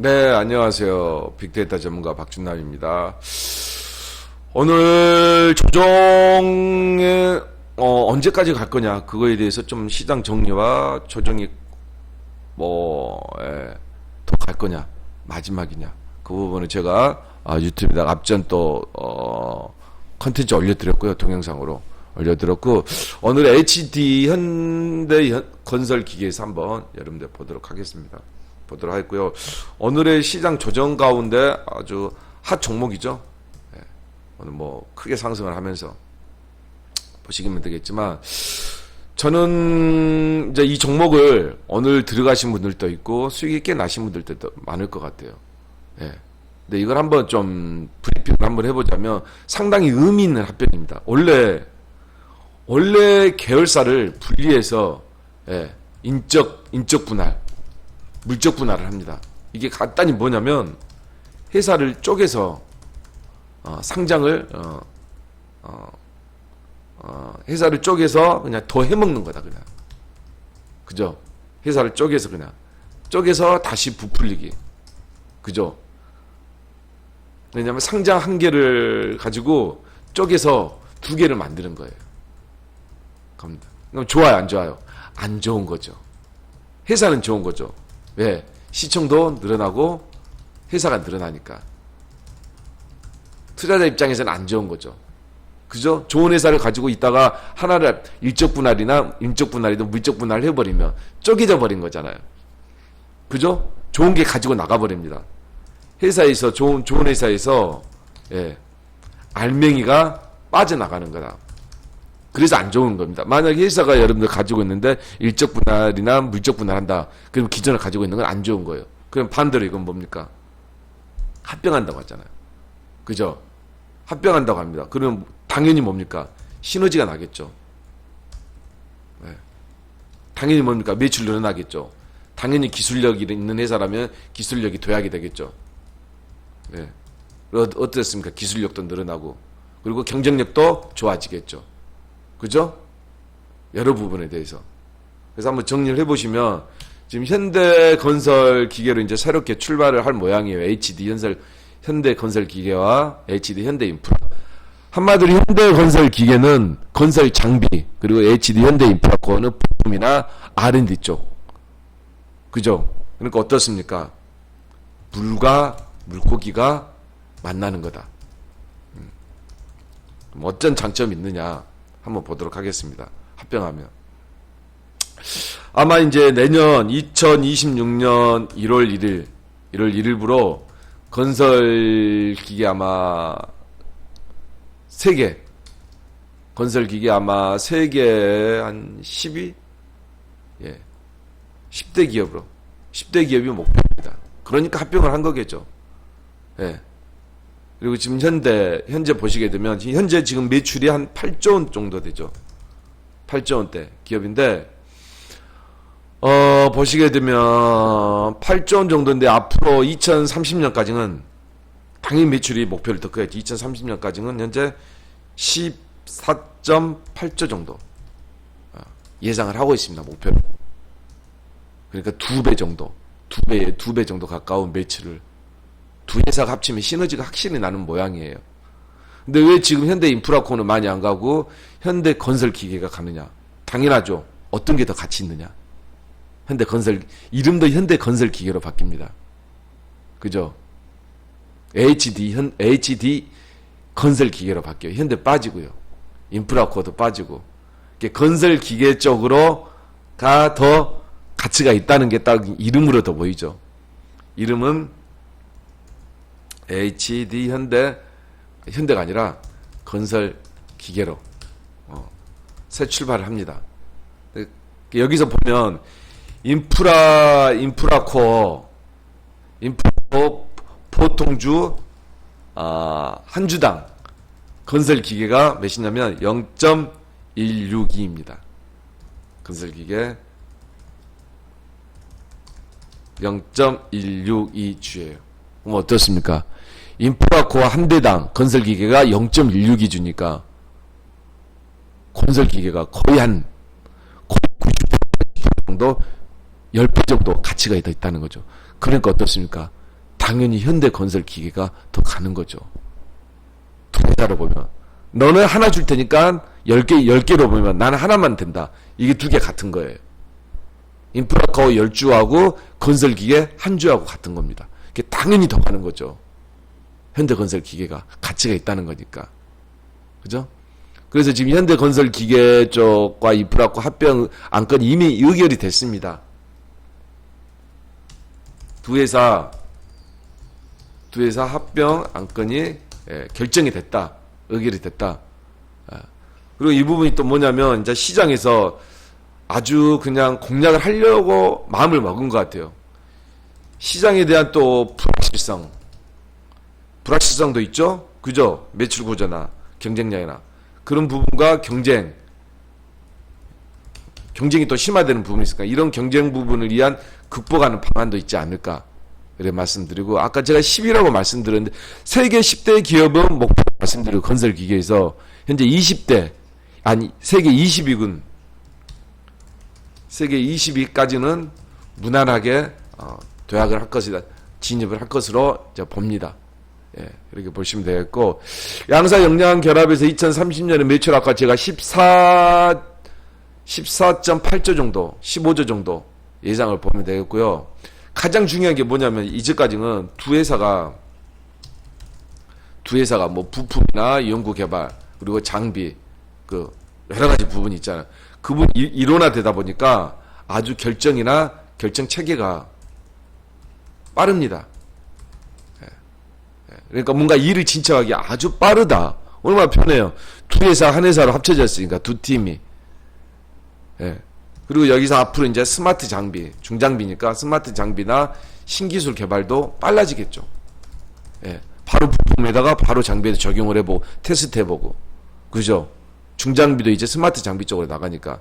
네, 안녕하세요. 빅데이터 전문가 박준남입니다. 오늘 조정에 어, 언제까지 갈 거냐 그거에 대해서 좀 시장 정리와 조정이 뭐 예, 거냐 마지막이냐 그 부분을 제가 아, 유튜브에다 앞전 또 어, 컨텐츠 올려드렸고요 동영상으로 올려드렸고 오늘 HD 현대 현- 건설 기계에서 한번 여러분들 보도록 하겠습니다. 보도록 하겠고요. 오늘의 시장 조정 가운데 아주 핫 종목이죠. 예, 오늘 뭐 크게 상승을 하면서 보시면 되겠지만 저는 이제 이 종목을 오늘 들어가신 분들도 있고 수익이 꽤 나신 분들도 많을 것 같아요. 예. 근데 이걸 한번 좀 브리핑을 한번 해보자면 상당히 의미 있는 합병입니다. 원래 원래 계열사를 분리해서 예, 인적 인적 분할, 물적 분할을 합니다. 이게 간단히 뭐냐면 회사를 쪼개서 어, 상장을 어, 어, 어, 회사를 쪼개서 그냥 더 해먹는 거다 그냥. 그죠? 회사를 쪼개서 그냥 쪼개서 다시 부풀리기. 그죠? 왜냐면 상장 한 개를 가지고 쪼개서 두 개를 만드는 거예요. 겁니다. 그럼 좋아요, 안 좋아요? 안 좋은 거죠. 회사는 좋은 거죠. 왜? 시청도 늘어나고 회사가 늘어나니까. 투자자 입장에서는 안 좋은 거죠. 그죠? 좋은 회사를 가지고 있다가 하나를 일적 분할이나 인적 분할이든 물적 분할을 해버리면 쪼개져 버린 거잖아요. 그죠? 좋은 게 가지고 나가버립니다. 회사에서, 좋은, 좋은 회사에서, 예, 알맹이가 빠져나가는 거다. 그래서 안 좋은 겁니다. 만약에 회사가 여러분들 가지고 있는데 일적 분할이나 물적 분할한다. 그럼 기존에 가지고 있는 건 안 좋은 거예요. 그럼 반대로 이건 뭡니까? 합병한다고 하잖아요. 그죠? 합병한다고 합니다. 그러면 당연히 뭡니까? 시너지가 나겠죠. 네. 당연히 뭡니까? 매출 늘어나겠죠. 당연히 기술력이 있는 회사라면 기술력이 도약이 되겠죠. 네. 어, 어떻습니까? 기술력도 늘어나고 그리고 경쟁력도 좋아지겠죠. 그죠? 여러 부분에 대해서. 그래서 한번 정리를 해보시면, 지금 현대 건설 기계로 이제 새롭게 출발을 할 모양이에요. HD 현설, 현대 건설 기계와 HD 현대 인프라. 한마디로 현대 건설 기계는 건설 장비, 그리고 HD 현대 인프라 코어는 부품이나 R&D 쪽. 그죠? 그러니까 어떻습니까? 물과 물고기가 만나는 거다. 음. 어떤 장점이 있느냐? 한번 보도록 하겠습니다. 합병하면. 아마 이제 내년 2026년 1월 1일, 1월 1일부로 건설 기계 아마 세개 건설 기계 아마 세계 한 10위? 예. 10대 기업으로. 10대 기업이 목표입니다. 그러니까 합병을 한 거겠죠. 예. 그리고 지금 현대 현재 보시게 되면 현재 지금 매출이 한 8조 원 정도 되죠. 8조 원대 기업인데 어 보시게 되면 8조 원 정도인데 앞으로 2030년까지는 당연히 매출이 목표를 더 커야지. 2030년까지는 현재 14.8조 정도 어, 예상을 하고 있습니다. 목표를. 그러니까 두 배 정도, 두 배, 두 배 정도 가까운 매출을 두 회사가 합치면 시너지가 확실히 나는 모양이에요. 근데 왜 지금 현대 인프라코는 많이 안 가고 현대 건설 기계가 가느냐? 당연하죠. 어떤 게 더 가치 있느냐? 현대 건설 이름도 현대 건설 기계로 바뀝니다. 그죠? HD 현 HD 건설 기계로 바뀌어요. 현대 빠지고요. 인프라코도 빠지고. 건설 기계 쪽으로 가 더 가치가 있다는 게 딱 이름으로 더 보이죠. 이름은 HD 현대 현대가 아니라 건설 기계로 어, 새 출발을 합니다. 여기서 보면 인프라 인프라 코어 인프라 보통주 아, 한 주당 건설 기계가 몇이냐면 0.162입니다. 건설 기계 0.162주예요. 그럼 어떻습니까? 인프라 코어 한 대당 건설 기계가 0.16 기준이니까 건설 기계가 거의 한 거의 90% 정도 10배 정도 가치가 더 있다는 거죠. 그러니까 어떻습니까? 당연히 현대 건설 기계가 더 가는 거죠. 투자로 보면 너는 하나 줄 테니까 10개 10개로 보면 나는 하나만 된다. 이게 두 개 같은 거예요. 인프라카오 10주하고 건설 기계 한 주하고 같은 겁니다. 당연히 더 가는 거죠. 현대건설 기계가 가치가 있다는 거니까. 그죠? 그래서 지금 현대건설 기계 쪽과 인프라코 합병 안건이 이미 의결이 됐습니다. 두 회사 두 회사 합병 안건이 예, 결정이 됐다. 의결이 됐다. 아, 그리고 이 부분이 또 뭐냐면 이제 시장에서 아주 그냥 공략을 하려고 마음을 먹은 것 같아요. 시장에 대한 또 불확실성, 불확실성도 있죠. 그죠? 매출 구조나 경쟁량이나 그런 부분과 경쟁, 경쟁이 또 심화되는 부분이 있을까? 이런 경쟁 부분을 위한 극복하는 방안도 있지 않을까? 그래 말씀드리고 아까 제가 10이라고 말씀드렸는데 세계 10대 기업은 목표 말씀드리고 건설 기계에서 현재 20대 아니 세계 20위군 세계 20위까지는 무난하게 어, 도약을 할 것이다 진입을 할 것으로 봅니다. 예, 이렇게 보시면 되겠고 양사 역량 결합에서 2030년에 매출 아까 제가 14 14.8조 정도, 15조 정도 예상을 보면 되겠고요. 가장 중요한 게 뭐냐면 이제까지는 두 회사가 두 회사가 뭐 부품이나 연구 개발 그리고 장비 그 여러 가지 부분이 있잖아요. 그분 이- 일원화되다 보니까 아주 결정이나 결정 체계가 빠릅니다. 예. 예. 그러니까 뭔가 일을 진척하기 아주 빠르다. 얼마나 편해요. 두 회사 한 회사로 합쳐졌으니까 두 팀이. 예. 그리고 여기서 앞으로 이제 스마트 장비, 중장비니까 스마트 장비나 신기술 개발도 빨라지겠죠. 예. 바로 부품에다가 바로 장비에 적용을 해보고 테스트 해보고 그죠? 중장비도 이제 스마트 장비 쪽으로 나가니까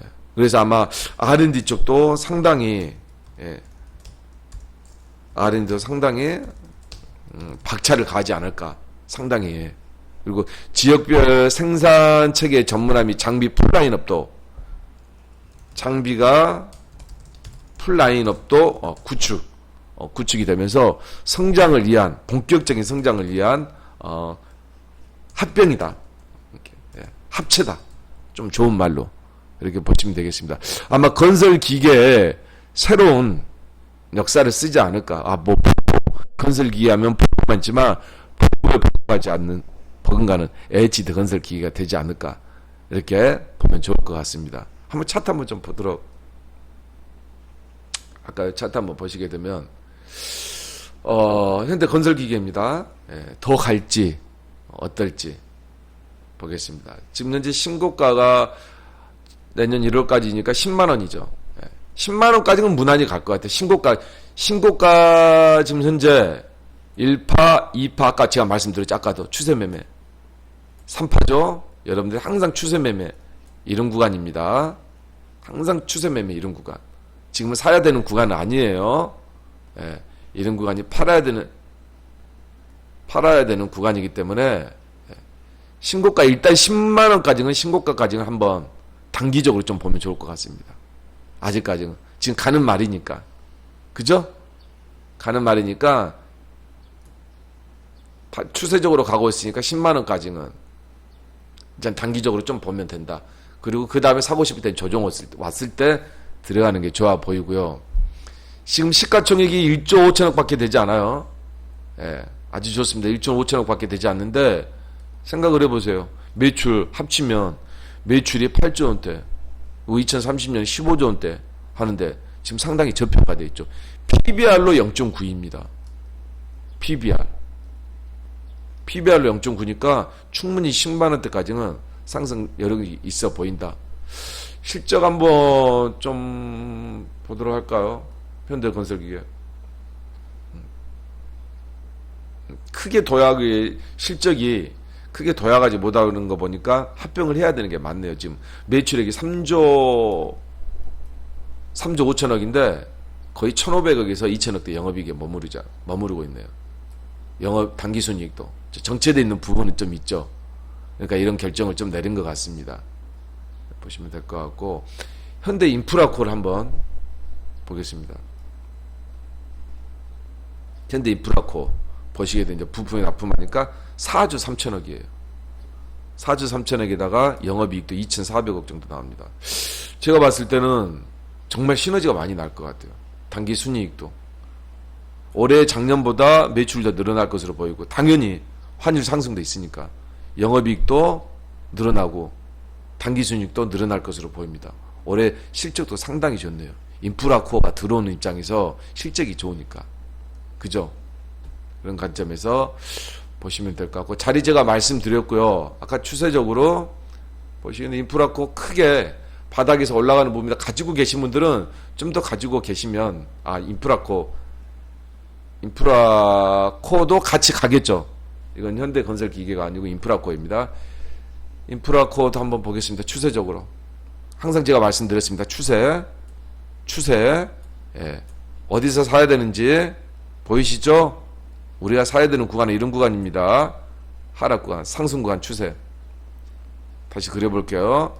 예. 그래서 아마 R&D 쪽도 상당히 예. R&D도 상당히 음, 박차를 가지 않을까 상당히 예. 그리고 지역별 생산 체계 전문함이 장비 풀라인업도 장비가 풀라인업도 어, 구축 어, 구축이 되면서 성장을 위한 본격적인 성장을 위한 어, 합병이다 예, 합체다 좀 좋은 말로 이렇게 보시면 되겠습니다. 아마 건설 기계에 새로운 역사를 쓰지 않을까. 아, 뭐, 건설 기계 하면 보고만 있지만, 보고에 보고하지 않는, 버금가는 에이치드 건설 기계가 되지 않을까. 이렇게 보면 좋을 것 같습니다. 한번 차트 한번 좀 보도록. 아까 차트 한번 보시게 되면, 어, 현대 건설 기계입니다. 예, 더 갈지, 어떨지 보겠습니다. 지금 현재 신고가가 내년 1월까지니까 10만 원이죠. 10만 원까지는 무난히 갈 것 같아요. 신고가 신고가 지금 현재 1파, 2파 아까 제가 말씀드렸죠. 아까도 추세 매매. 3파죠. 여러분들 항상 추세 매매 이런 구간입니다. 항상 추세 매매 이런 구간. 지금은 사야 되는 구간은 아니에요. 예, 이런 구간이 팔아야 되는 팔아야 되는 구간이기 때문에 예, 신고가 일단 10만 원까지는 신고가까지는 한번 단기적으로 좀 보면 좋을 것 같습니다. 아직까지는 지금 가는 말이니까 그죠? 가는 말이니까 바- 추세적으로 가고 있으니까 10만 원까지는 일단 단기적으로 좀 보면 된다. 그리고 그 다음에 사고 싶을 때 조정 왔을 때, 왔을 때 들어가는 게 좋아 보이고요. 지금 시가총액이 1조 5천억밖에 되지 않아요. 예, 아주 좋습니다. 1조 5천억밖에 되지 않는데 생각을 해보세요. 매출 합치면 매출이 8조 원대, 2030년 15조 원대 하는데 지금 상당히 저평가돼 있죠. PBR로 0.9입니다. PBR. PBR로 0.9니까 충분히 10만 원대까지는 상승 여력이 있어 보인다. 실적 한번 좀 보도록 할까요? 현대건설기계. 음. 크게 도약의 실적이 크게 도약하지 못하는 거 보니까 합병을 해야 되는 게 맞네요. 지금 매출액이 3조 3조 5천억인데 거의 1,500억에서 2천억대 영업이익에 머무르자 머무르고 있네요. 영업 단기 순이익도 정체돼 있는 부분은 좀 있죠. 그러니까 이런 결정을 좀 내린 것 같습니다. 보시면 될 것 같고 현대 인프라콜 한번 보겠습니다. 현대 인프라코 보시게 되면 이제 부품에 납품하니까 4조 3천억이에요. 4조 3천억에다가 영업이익도 2,400억 정도 나옵니다. 제가 봤을 때는 정말 시너지가 많이 날 것 같아요. 단기 순이익도. 올해 작년보다 매출도 늘어날 것으로 보이고 당연히 환율 상승도 있으니까 영업이익도 늘어나고 단기 순이익도 늘어날 것으로 보입니다. 올해 실적도 상당히 좋네요. 인프라 코어가 들어오는 입장에서 실적이 좋으니까. 그죠? 그런 관점에서 보시면 될 것 같고 자리 제가 말씀드렸고요. 아까 추세적으로 보시는 인프라 코어 크게 바닥에서 올라가는 부분이다 가지고 계신 분들은 좀 더 가지고 계시면 아 인프라 코어 인프라 코어도 같이 가겠죠. 이건 현대 건설 기계가 아니고 인프라 코어입니다. 인프라 코어도 한번 보겠습니다. 추세적으로. 항상 제가 말씀드렸습니다. 추세. 추세. 예. 어디서 사야 되는지 보이시죠? 우리가 사야 되는 구간은 이런 구간입니다. 하락 구간, 상승 구간 추세. 다시 그려볼게요.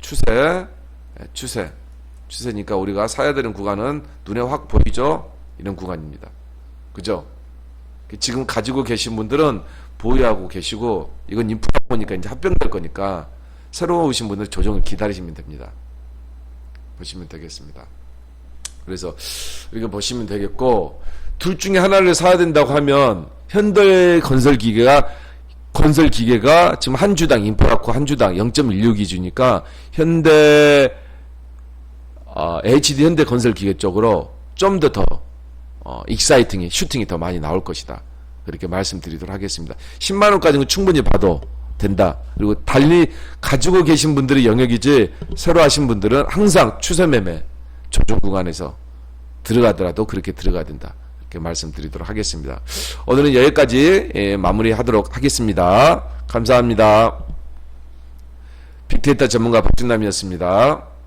추세. 예, 추세. 추세니까 우리가 사야 되는 구간은 눈에 확 보이죠? 이런 구간입니다. 그죠? 지금 가지고 계신 분들은 보유하고 계시고 이건 인프라 보니까 이제 합병될 거니까 새로 오신 분들 조정을 기다리시면 됩니다. 보시면 되겠습니다. 그래서 이렇게 보시면 되겠고 둘 중에 하나를 사야 된다고 하면 현대 건설 기계가 건설 기계가 지금 한 주당 인프라코 한 주당 0.16 기준이니까 현대 어, HD 현대 건설 기계 쪽으로 좀더더 어, 익사이팅이 슈팅이 더 많이 나올 것이다. 그렇게 말씀드리도록 하겠습니다. 10만 원까지는 충분히 봐도 된다. 그리고 달리 가지고 계신 분들의 영역이지 새로 하신 분들은 항상 추세 매매 조정 구간에서 들어가더라도 그렇게 들어가야 된다. 이렇게 말씀드리도록 하겠습니다. 오늘은 여기까지 예, 마무리하도록 하겠습니다. 감사합니다. 빅데이터 전문가 박준남이었습니다.